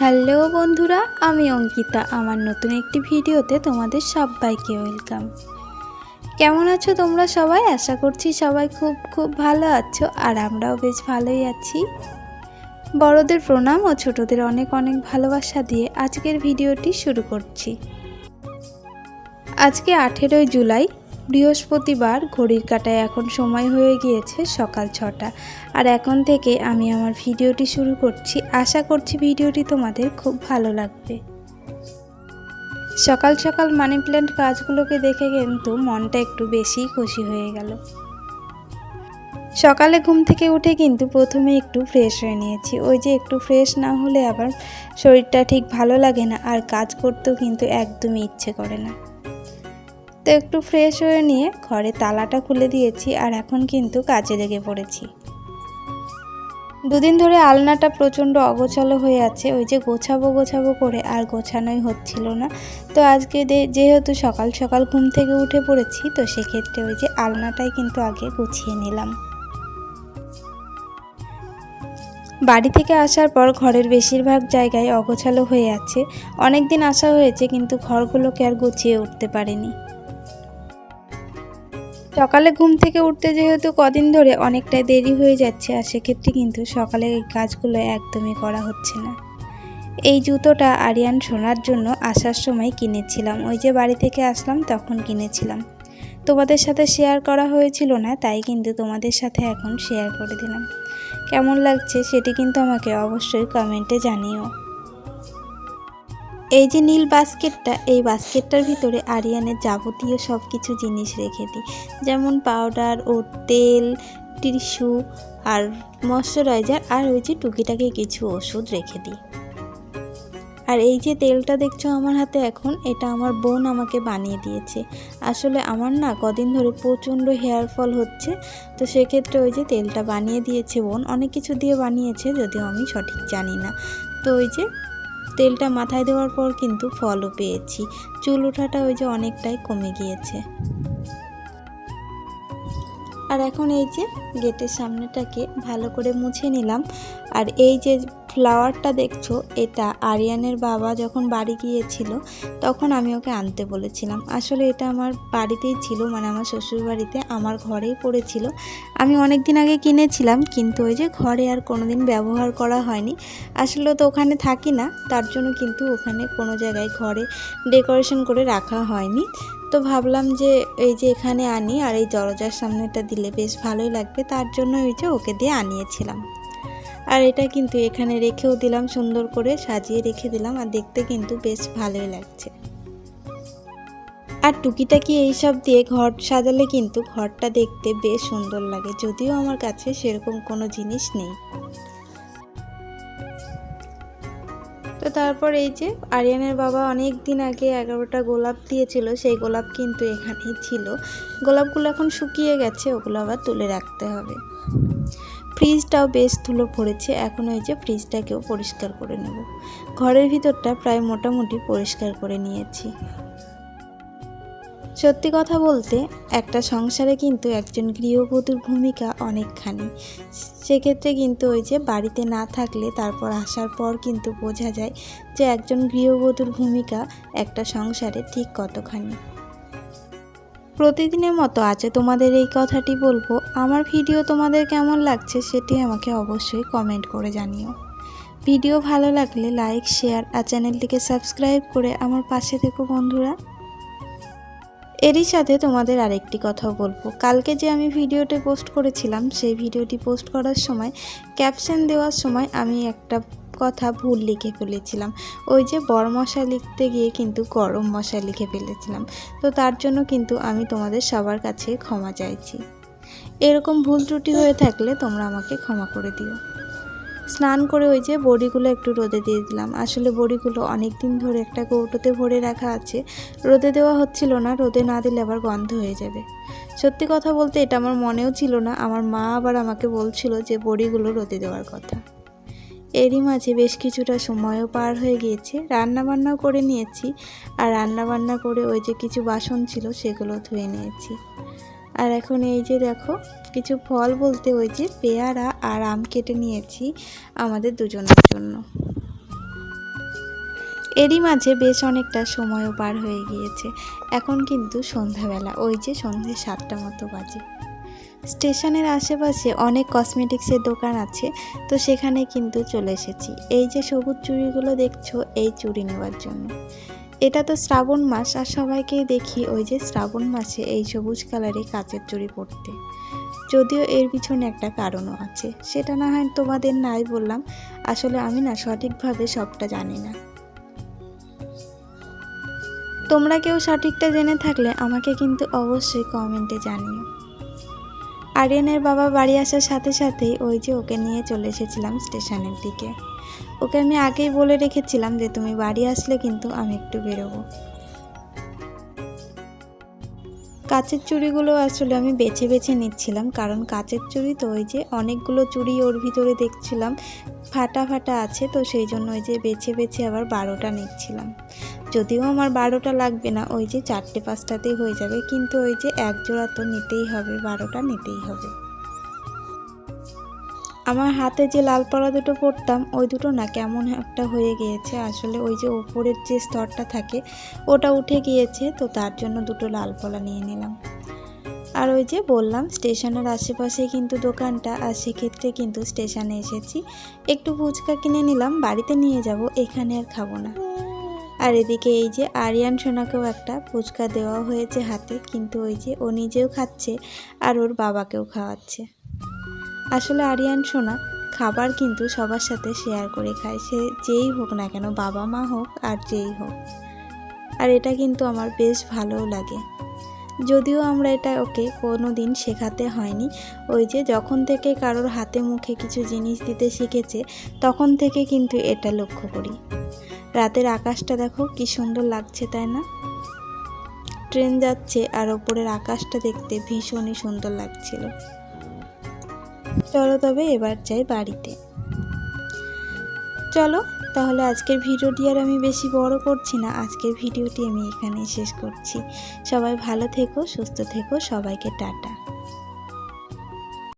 Hello বন্ধুরা, আমি অঙ্কিতা। আমার নতুন একটি ভিডিওতে তোমাদের সবাইকে ওয়েলকাম। কেমন আছো তোমরা সবাই? আশা করছি সবাই খুব খুব ভালো আছো, আর আমরাও বেশ ভালোই আছি। বড়দের প্রণাম ও ছোটদের অনেক অনেক ভালোবাসা দিয়ে আজকের ভিডিওটি শুরু করছি। আজকে আঠেরোই জুলাই বৃহস্পতিবার ঘড়ির কাটায় এখন সময় হয়ে গিয়েছে সকাল ছটা। আর এখন থেকে আমি আমার ভিডিওটি শুরু করছি। আশা করছি ভিডিওটি তোমাদের খুব ভালো লাগবে। সকাল সকাল মানি প্ল্যান্ট গাছগুলোকে দেখে কিন্তু মনটা একটু বেশি খুশি হয়ে গেল। সকালে ঘুম থেকে উঠে কিন্তু প্রথমে একটু ফ্রেশ হয়ে নিয়েছি। ওই যে একটু ফ্রেশ না হলে আবার শরীরটা ঠিক ভালো লাগে না, আর কাজ করতেও কিন্তু একদমই ইচ্ছে করে না। তো একটু ফ্রেশ হয়ে নিয়ে ঘরে তালাটা খুলে দিয়েছি আর এখন কিন্তু কাজে লেগে পড়েছি। দুদিন ধরে আলনাটা প্রচণ্ড অগোছালো হয়ে আছে, ওই যে গোছাবো গোছাবো করে আর গোছানোই হচ্ছিল না। তো আজকে যেহেতু সকাল সকাল ঘুম থেকে উঠে পড়েছি, তো সেক্ষেত্রে ওই যে আলনাটাই কিন্তু আগে গুছিয়ে নিলাম। বাড়ি থেকে আসার পর ঘরের বেশিরভাগ জায়গায় অগোছালো হয়ে আছে। অনেক দিন আসা হয়েছে, কিন্তু ঘরগুলোকে আর গুছিয়ে উঠতে পারিনি। সকালে ঘুম থেকে উঠতে যেহেতু কদিন ধরে অনেকটাই দেরি হয়ে যাচ্ছে, আর সেক্ষেত্রে কিন্তু সকালে এই কাজগুলো একদমই করা হচ্ছে না। এই জুতোটা আরিয়ান শোনার জন্য আসার সময় কিনেছিলাম। ওই যে বাড়ি থেকে আসলাম, তখন কিনেছিলাম। তোমাদের সাথে শেয়ার করা হয়েছিল না, তাই কিন্তু তোমাদের সাথে এখন শেয়ার করে দিলাম। কেমন লাগছে সেটি কিন্তু আমাকে অবশ্যই কমেন্টে জানিও। এই যে নীল বাস্কেটটা, এই বাস্কেটটার ভিতরে আরিয়ানের যাবতীয় সব কিছু জিনিস রেখে দিই। যেমন পাউডার ও তেল টিস্যু আর ময়শ্চারাইজার আর ওই যে টুকিটাকি কিছু ওষুধ রেখে দিই। আর এই যে তেলটা দেখছ আমার হাতে এখন, এটা আমার বোন আমাকে বানিয়ে দিয়েছে। আসলে আমার না কদিন ধরে প্রচণ্ড হেয়ার ফল হচ্ছে, তো সেক্ষেত্রে ওই যে তেলটা বানিয়ে দিয়েছে বোন। অনেক কিছু দিয়ে বানিয়েছে, যদিও আমি সঠিক জানি না। তো ওই যে তেলটা মাথায় দেওয়ার পর কিন্তু ফলও পেয়েছি। চুল ওঠাটা ওই যে অনেকটাই কমে গিয়েছে। আর এখন এই যে গেটের সামনেটাকে ভালো করে মুছে নিলাম। আর এই যে ফ্লাওয়ারটা দেখছ, এটা আরিয়ানের বাবা যখন বাড়ি গিয়েছিল, তখন আমি ওকে আনতে বলেছিলাম। আসলে এটা আমার বাড়িতেই ছিল মানে আমার শ্বশুর বাড়িতে আমার ঘরেই পড়েছিল। আমি অনেক দিন আগে কিনেছিলাম, কিন্তু ওই যে ঘরে আর কোনো দিন ব্যবহার করা হয়নি। আসলে তো ওখানে থাকি না, তার জন্য কিন্তু ওখানে কোনো জায়গায় ঘরে ডেকোরেশন করে রাখা হয়নি। তো ভাবলাম যে এই যে এখানে আনি, আর এই দরজার সামনেটা দিলে বেশ ভালোই লাগবে, তার জন্য ওই যে ওকে দিয়ে আনিয়েছিলাম। আর এটা কিন্তু এখানে রেখেও দিলাম, সুন্দর করে সাজিয়ে রেখে দিলাম আর দেখতে কিন্তু বেশ ভালোই লাগছে। আর টুকিটাকি এইসব দিয়ে ঘর সাজালে কিন্তু ঘরটা দেখতে বেশ সুন্দর লাগে, যদিও আমার কাছে সেরকম কোনো জিনিস নেই। তো তারপর এই যে আরিয়ানের বাবা অনেক দিন আগে এগারোটা গোলাপ দিয়েছিল, সেই গোলাপ কিন্তু এখানেই ছিল। গোলাপগুলো এখন শুকিয়ে গেছে, ওগুলো আবার তুলে রাখতে হবে। ফ্রিজটাও বেশ ধুলো পড়েছে, এখন ওই যে ফ্রিজটাকেও পরিষ্কার করে নেব। ঘরের ভিতরটা প্রায় মোটামুটি পরিষ্কার করে নিয়েছি। সত্যি কথা বলতে, একটা সংসারে কিন্তু একজন গৃহবধূর ভূমিকা অনেকখানি। সেক্ষেত্রে কিন্তু ওই যে বাড়িতে না থাকলে তারপর আসার পর কিন্তু বোঝা যায় যে একজন গৃহবধূর ভূমিকা একটা সংসারে ঠিক কতখানি। প্রতিদিনের মতো আছে তোমাদের এই কথাটি বলব। আমার ভিডিও তোমাদের কেমন লাগছে সেটি আমাকে অবশ্যই কমেন্ট করে জানিও। ভিডিও ভালো লাগলে লাইক শেয়ার আর চ্যানেলটিকে সাবস্ক্রাইব করে আমার পাশে থেকো বন্ধুরা। এরই সাথে তোমাদের আরেকটি কথাও বলব। কালকে যে আমি ভিডিওটি পোস্ট করেছিলাম, সেই ভিডিওটি পোস্ট করার সময় ক্যাপশন দেওয়ার সময় আমি একটা কথা ভুল লিখে ফেলেছিলাম। ওই যে বড় মশা লিখতে গিয়ে কিন্তু গরম মশা লিখে ফেলেছিলাম। তো তার জন্য কিন্তু আমি তোমাদের সবার কাছে ক্ষমা চাইছি। এরকম ভুল ত্রুটি হয়ে থাকলে তোমরা আমাকে ক্ষমা করে দিও। স্নান করে ওই যে বড়িগুলো একটু রোদে দিয়ে দিলাম। আসলে বড়িগুলো অনেক দিন ধরে একটা কৌটোতে ভরে রাখা আছে। রোদে দেওয়া হচ্ছিল না, রোদে না দিলে আবার গন্ধ হয়ে যাবে। সত্যি কথা বলতে এটা আমার মনেও ছিল না। আমার মা আবার আমাকে বলছিল যে বড়িগুলো রোদে দেওয়ার কথা। এরই মাঝে বেশ কিছুটা সময়ও পার হয়ে গিয়েছে। রান্না বান্নাও করে নিয়েছি আর রান্না বান্না করে ওই যে কিছু বাসন ছিল সেগুলো ধুয়ে নিয়েছি। আর এখন এই যে দেখো, কিছু ফল বলতে ওই যে পেয়ারা আর আম কেটে নিয়েছি আমাদের দুজনের জন্য। এরই মাঝে বেশ অনেকটা সময়ও পার হয়ে গিয়েছে। এখন কিন্তু সন্ধ্যাবেলা, ওই যে সন্ধ্যে সাতটা মতো বাজে। স্টেশনের আশেপাশে অনেক কসমেটিক্সের দোকান আছে, তো সেখানে কিন্তু চলে এসেছি। এই যে সবুজ চুড়িগুলো দেখছ, এই চুড়ি নেওয়ার জন্য। এটা তো শ্রাবণ মাস, আর সবাইকেই দেখি ওই যে শ্রাবণ মাসে এই সবুজ কালারে কাচের চুড়ি পরতে। যদিও এর পিছনে একটা কারণও আছে। সেটা না হয় তোমাদের নাই বললাম, আসলে আমি না সঠিকভাবে সবটা জানি না। তোমরা কেউ সঠিকটা জেনে থাকলে আমাকে কিন্তু অবশ্যই কমেন্টে জানিও। আরিয়ানের বাবা বাড়ি আসার সাথে সাথেই ওই যে ওকে নিয়ে চলে এসেছিলাম স্টেশনের দিকে। ওকে আমি আগেই বলে রেখেছিলাম যে, তুমি বাড়ি আসলে কিন্তু আমি একটু বেরোবো। কাচের চুড়িগুলো আসলে আমি বেছে বেছে নিচ্ছিলাম, কারণ কাচের চুড়ি তো ওই যে অনেকগুলো চুড়ি ওর ভিতরে দেখছিলাম, ফাটা ফাটা আছে, তো সেই জন্য ওই যে বেছে বেছে আবার বারোটা নিচ্ছিলাম। যদিও আমার বারোটা লাগবে না, ওই যে চারটে পাঁচটাতেই হয়ে যাবে, কিন্তু ওই যে এক জোড়া তো নিতেই হবে, বারোটা নিতেই হবে। আমার হাতে যে লাল পড়া দুটো পরতাম, ওই দুটো না কেমন একটা হয়ে গিয়েছে, আসলে ওই যে ওপরের যে স্তরটা থাকে, ওটা উঠে গিয়েছে, তো তার জন্য দুটো লাল পলা নিয়ে নিলাম। আর ওই যে বললাম, স্টেশনের আশেপাশে কিন্তু দোকানটা, আর সেক্ষেত্রে কিন্তু স্টেশনে এসেছি। একটু ফুচকা কিনে নিলাম, বাড়িতে নিয়ে যাব, এখানে আর খাব না। আর এদিকে এই যে আরিয়ান সোনাকেও একটা ফুচকা দেওয়া হয়েছে হাতে, কিন্তু ওই যে ও নিজেও খাচ্ছে আর ওর বাবাকেও খাওয়াচ্ছে। আসলে আরিয়ান সোনা খাবার কিন্তু সবার সাথে শেয়ার করে খায়, সে যেই হোক না কেন, বাবা মা হোক আর যেই হোক। আর এটা কিন্তু আমার বেশ ভালোও লাগে। যদিও আমরা এটা ওকে কোনো দিন শেখাতে হয়নি, ওই যে যখন থেকে কারোর হাতে মুখে কিছু জিনিস দিতে শিখেছে, তখন থেকে কিন্তু এটা লক্ষ্য করি। রাতের আকাশটা দেখো কি সুন্দর লাগছে, তাই না? ট্রেন যাচ্ছে আর ওপরের আকাশটা দেখতে ভীষণই সুন্দর লাগছিল। চলো তবে এবার যাই বাড়িতে। চলো, তাহলে আজকের ভিডিওটি আর আমি বেশি বড় করছি না, আজকের ভিডিওটি আমি এখানেই শেষ করছি। সবাই ভালো থেকো, সুস্থ থেকো, সবাইকে টাটা।